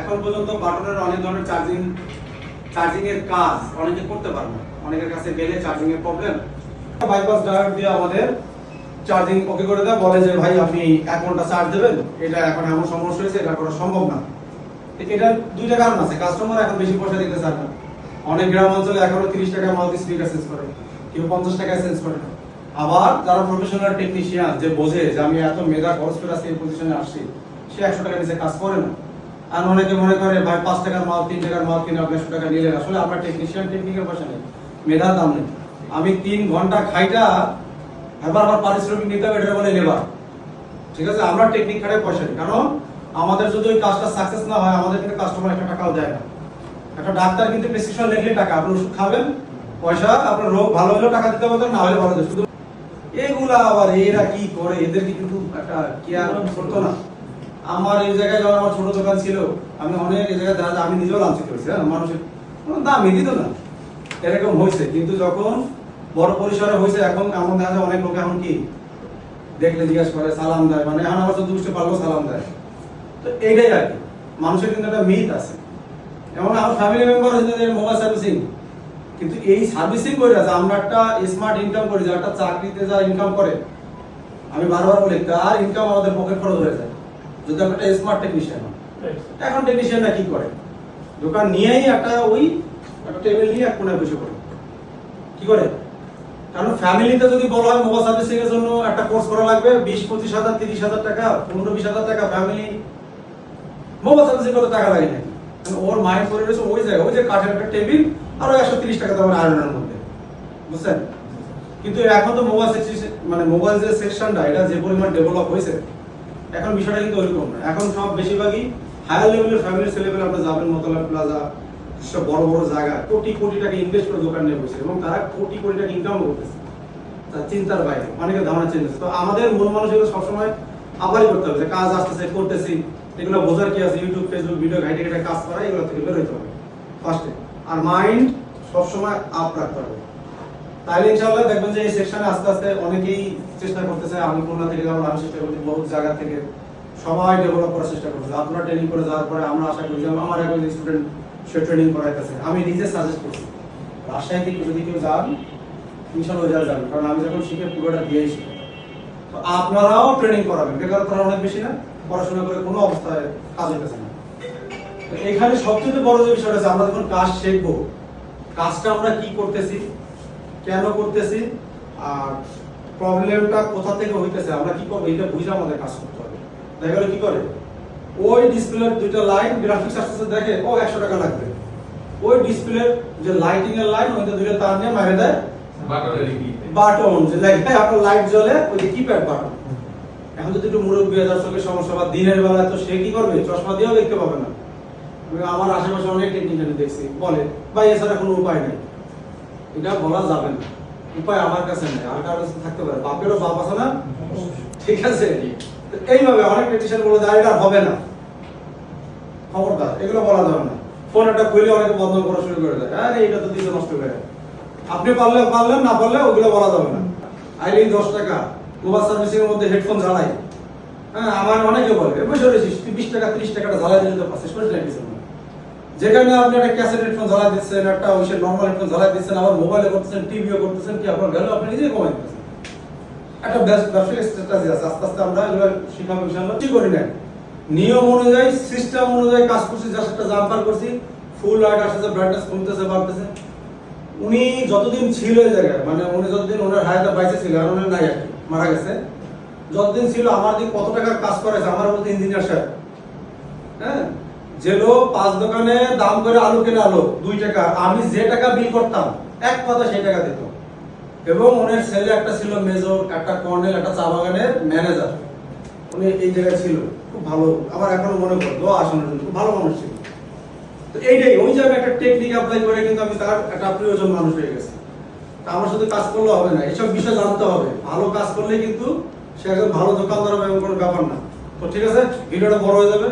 এখন পর্যন্ত বাটনের অনেক ধরনের চার্জিং চার্জিং এর কাজ অনেকে করতে পারে না। অনেকের কাছে গেলে চার্জিং এর প্রবলেম বাইপাস ডায়োড দিয়ে আমাদের চার্জিং ওকে করে দেয়। বলে যে, ভাই, আপনি এক ঘণ্টা চার্জ দেবেন। এটা এখন এমন সমস্যা হয়েছে, এটা করা সম্ভব না। এটা দুইটা কারণ আছে। কাস্টমার এখন বেশি পয়সা দিতে চায় না। অনেক গ্রাম অঞ্চলে এখনও তিরিশ টাকা মাল্টি স্পিকার সেন্স করে। কেউ পঞ্চাশ টাকায় সেন্স করে না। আবার যারা প্রফেশনাল টেকনিশিয়ান যে বোঝে যে, আমি এত মেধা খরচ করে আজকে এই পজিশনে আসছি, সে একশো টাকা নিচে কাজ করে না। আর অনেকে মনে করে, ভাই, পাঁচ টাকার মাল, তিন টাকার মাল কিনে আপনি টাকা নিলেন আসলে আমরা টেকনিশিয়ান টেকনিকের পয়সা নেই মেধার দাম নেই। আমি তিন ঘণ্টা খাইটা, এবার আবার পারিশ্রমিক নিতে হবে, এটা বলে লেবার। ঠিক আছে? আমরা টেকনিক খাটে পয়সা নিই। কারণ আমাদের যদি ওই কাজটা সাকসেস না হয়, আমাদের কিন্তু কাস্টমার একটা টাকাও দেয় না। একটা ডাক্তার কিন্তু প্রেসক্রিপশন লিখলে টাকা, আপনি ওষুধ খাবেন, পয়সা, আপনার রোগ ভালো হলেও টাকা দিতে পারবেন, না হলে ভালো। শুধু এগুলা আবার এরা কি করে? এদেরকে কিন্তু একটা কেয়ার করতো না। আমার এই জায়গায় যখন আমার ছোট দোকান ছিল, আমি অনেক এই জায়গায় আমি নিজেও লাঞ্ছিত করেছি হ্যাঁ মানুষের কোনো দামই দিত না। এরকম হয়েছে। কিন্তু যখন বড় পরিসরে হয়েছে, এখন এমন দেখা যায় অনেক লোক এখন কি দেখলে জিজ্ঞেস করে, সালাম দেয়। মানে এখন আমার চতুর্থ পারলেও সালাম দেয়। তো এইটাই আর কি। মানুষের কিন্তু একটা মিথ আছে। এমন আমার ফ্যামিলি মেম্বার হচ্ছে যে মোবাইল সার্ভিসিং কিন্তু এই সার্ভিসিং করে আছে আমরা একটা স্মার্ট ইনকাম করি, যে একটা চাকরিতে যা ইনকাম করে, আমি বারবার বলি, তার ইনকাম আমাদের পকেট খরচ হয়ে যায়। যদি আমরা একটা স্মার্ট টেকনিশিয়ান হই এখন টেকনিশিয়ানরা কি করে? দোকান নিয়েই একটা ওই একটা টেবিল নিয়ে এক কোনায় বসে পড়ে। কি করে? কারণ ফ্যামিলিতে যদি বলা হয় মোবাইল সার্ভিসিং এর জন্য একটা কোর্স করা লাগবে বিশ পঁচিশ হাজার তিরিশ হাজার টাকা পনেরো বিশ হাজার টাকা ফ্যামিলি মোবাইল সার্ভিসিং কত টাকা লাগে নাকি? ওর মাইন্ড করে রয়েছে ওই জায়গায় ওই যে কাঠের একটা টেবিল আর ওই একশো তিরিশ টাকা দামের আয়রনের মধ্যে। বুঝছেন? কিন্তু এখন তো মোবাইল মানে মোবাইল যে সেকশনটা এটা যে পরিমাণ ডেভেলপ হয়েছে এখন বিষয়টা কিন্তু ওইরকম না। এখন সব বেশিরভাগই হায়ার লেভেলের ফ্যামিলি ছেলেবেলে আপনি যাবেন মতলা প্লাজা সব বড় বড় জায়গা, কোটি কোটি টাকা ইনভেস্ট করে দোকান নিয়ে বসে এবং তারা কোটি কোটি টাকা ইনকাম করতেছে। তার চিন্তার বাইরে অনেকের ধারণা চেঞ্জ তো আমাদের মন মানসিকতা সবসময় আবারই করতে হবে যে কাজ আসতেছে, করতেছি, এগুলো বোঝার কি আছে? ইউটিউব ফেসবুক ভিডিও ঘাইটে ঘাইটে কাজ করা, এগুলো থেকে বের হইতে হবে। ফার্স্টে আর মাইন্ড সবসময় আপ রাখতে হবে। তাহলে ইনশাআল্লাহ দেখবেন যে এই সেকশনে আস্তে আস্তে অনেকেই চেষ্টা করতেছে আমি খুলনা থেকে যেমন আমি চেষ্টা করছি বহু জায়গা থেকে সবাই ডেভেলপ করার চেষ্টা করছে আপনারা ট্রেনিং করে যাওয়ার পরে আমরা আশা করি যে আমার একজন স্টুডেন্ট সে ট্রেনিং করাইতেছে। আমি নিজে সাজেস্ট করছি, রাজশাহী থেকে যদি কেউ যান, ইনশাআল্লাহ ওই যাবেন। কারণ আমি যখন শিখে পুরোটা দিয়েই শিখি। তো আপনারাও ট্রেনিং করাবেন। বেকার করা অনেক বেশি না, পড়াশোনা করে কোনো অবস্থায় কাজ হইতেছে না। এখানে সবচেয়ে বড় যে বিষয়টা আছে, আমরা যখন কাজ শিখব কাজটা আমরা কি করতেছি? কেন করতেছি? আর প্রবলেমটা কোথা থেকে হইতেছে? আমরা কি করব? এটা বুঝে আমাদের কাজ করতে হবে। দেখা গেলো কি করে? ওই ডিসপ্লের দুইটা লাইন গ্রাফিক্স আসতেছে দেখে ও একশো টাকা লাগবে। ওই ডিসপ্লের যে লাইটিং এর লাইন ওইটা দুইটা তার নিয়ে মারে দেয়। বাটন যে লেখা আপনার লাইট জ্বলে ওই যে কিপ্যাড বাটন এখন যদি একটু মুরব্বী চোখের সমস্যা বা দিনের বেলায় তো সে কি করবে? চশমা দিয়েও দেখতে পাবে না। আমি আমার আশেপাশে অনেক টেকনিশিয়ান দেখছি বলে ভাই এছাড়া কোনো উপায় নেই। এটা বলা যাবে না। উপায় আমার কাছে নেই। আর কাছে থাকতে পারে বাপেরও বাপ আছে না? ঠিক আছে। এইভাবে অনেক টেকনিশিয়ান বলে দেয় এটা হবে না। খবরদার, এগুলো বলা যাবে না। ফোন একটা খুলে অনেকে বন্ধ করা শুরু করে দেয়। আরে, এটা তো দিতে নষ্ট করে। আপনি পারলে, পারলেন, না পারলে ওগুলো বলা যাবে না। আইলি দশ টাকা। মোবাইল সার্ভিসিং এর মধ্যে হেডফোন ঝালাই হ্যাঁ আমার অনেকে বলে বসে রয়েছিস, তুই বিশ টাকা, ত্রিশ টাকাটা ঝালাই দিলে তো পাচ্ছিস করে যেখানে আপনি একটা ক্যাসেট হেডফোন ঝালাই দিচ্ছেন, একটা ওই নর্মাল হেডফোন ঝালাই দিচ্ছেন, আবার মোবাইলে করতেছেন টিভিও করতেছেন, কি আপনার ভ্যালু আপনি নিজেই কমাই দিতেছেন একটা ব্যবস- ব্যবসায়িক স্ট্র্যাটেজি আছে, আস্তে আস্তে আমরা এগুলো শিখাবো ইনশাআল্লাহ। কি করি না নিয়ম অনুযায়ী সিস্টেম অনুযায়ী কাজ করছি যার সাথে জাম্পার করছি ফুল লাইট আসতেছে ব্রাইটনেস কমতেছে, বাড়তেছে। উনি যতদিন ছিল এই জায়গায় মানে উনি যতদিন ওনার হায়াতে বাইসে ছিল, আর উনি নাই মারা গেছে। যতদিন ছিল, আমার দিন কত টাকার কাজ করেছে আমার মধ্যে ইঞ্জিনিয়ার সাহেব। হ্যাঁ? যে লোক পাঁচ দোকানে দাম করে আলু কিনে আলো, দুই টাকা। আমি যে টাকা বিল করতাম, এক কথা সেই টাকা দিত। এবং ওনার ছেলে একটা ছিল মেজর, একটা কর্নেল, একটা চা বাগানের ম্যানেজার। উনি এই জায়গায় ছিল, খুব ভালো। আমার এখনও মনে দোয়া আসনের জন্য খুব ভালো মানুষ ছিল। তো এইটাই, ওই জায়গায় একটা টেকনিক অ্যাপ্লাই করে কিন্তু আমি তার একটা প্রিয়জন মানুষ হয়ে গেছে। তা আমার সাথে কাজ করলে হবে না, এইসব বিষয় জানতে হবে। ভালো কাজ করলে কিন্তু সে একজন ভালো দোকানদার হবে এমন কোনো ব্যাপার না। তো ঠিক আছে, ভিডিওটা বড় হয়ে যাবে।